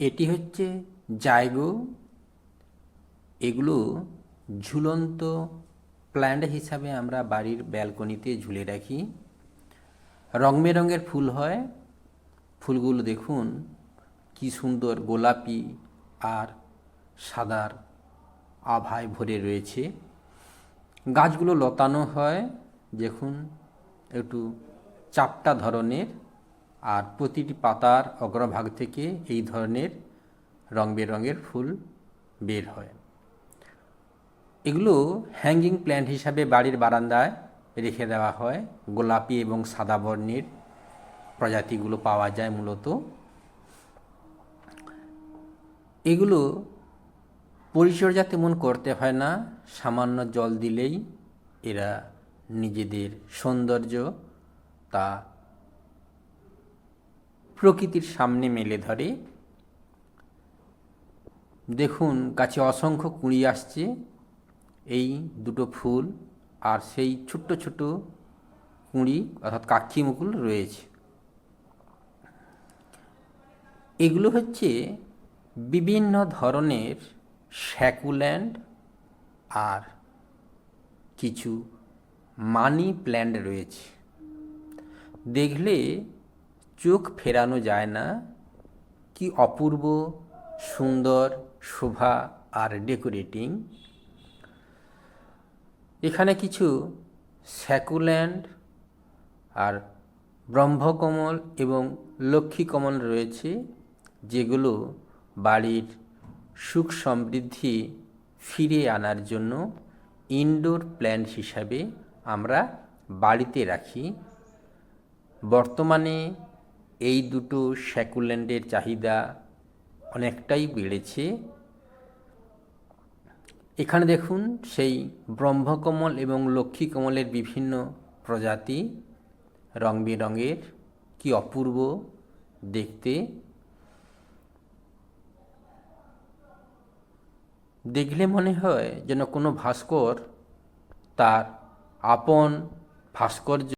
এটি হচ্ছে জায়গো এগুলো ঝুলন্ত প্ল্যান্ট হিসাবে আমরা বাড়ির ব্যালকনিতে ঝুলে রাখি। রং বেরঙের ফুল হয়। ফুলগুলো দেখুন, কি সুন্দর গোলাপি আর সাদার আভায় ভরে রয়েছে। গাছগুলো লতানো হয়। দেখুন, একটু চাপটা ধরনের। আর প্রতিটি পাতার অগ্রভাগ থেকে এই ধরনের রং বেরঙের ফুল বের হয়। এগুলো হ্যাঙ্গিং প্ল্যান্ট হিসাবে বাড়ির বারান্দায় রেখে দেওয়া হয়। গোলাপি এবং সাদা বর্ণের প্রজাতিগুলো পাওয়া যায় মূলত। এগুলো পরিচর্যা তেমন করতে হয় না, সামান্য জল দিলেই এরা নিজেদের সৌন্দর্য তা প্রকৃতির সামনে মেলে ধরে। দেখুন গাছে অসংখ্য কুঁড়ি আসছে। এই দুটো ফুল আর সেই ছোট্ট ছোট কুঁড়ি অর্থাৎ কাক্ষি মুকুল রয়েছে। এগুলো হচ্ছে বিভিন্ন ধরনের স্যাকুল্যান্ড আর কিছু মানি প্ল্যান্ট রয়েছে। দেখলে চোখ ফেরানো যায় না, কি অপূর্ব, সুন্দর, শোভা আর ডেকোরেটিং। এখানে কিছু স্যাকুল্যান্ড আর ব্রহ্মকমল এবং লক্ষ্মীকমল রয়েছে, যেগুলো বাড়ির সুখ সমৃদ্ধি ফিরে আনার জন্য ইনডোর প্ল্যান্ট হিসাবে আমরা বাড়িতে রাখি। বর্তমানে এই দুটো স্যাকুল্যান্ডের চাহিদা অনেকটাই বেড়েছে। এখানে দেখুন, সেই ব্রহ্মকমল এবং লক্ষ্মী কমলের বিভিন্ন প্রজাতি রং বেরঙের, কি অপূর্ব দেখতে। দেখলে মনে হয় যেন কোনো ভাস্কর তার আপন ভাস্কর্য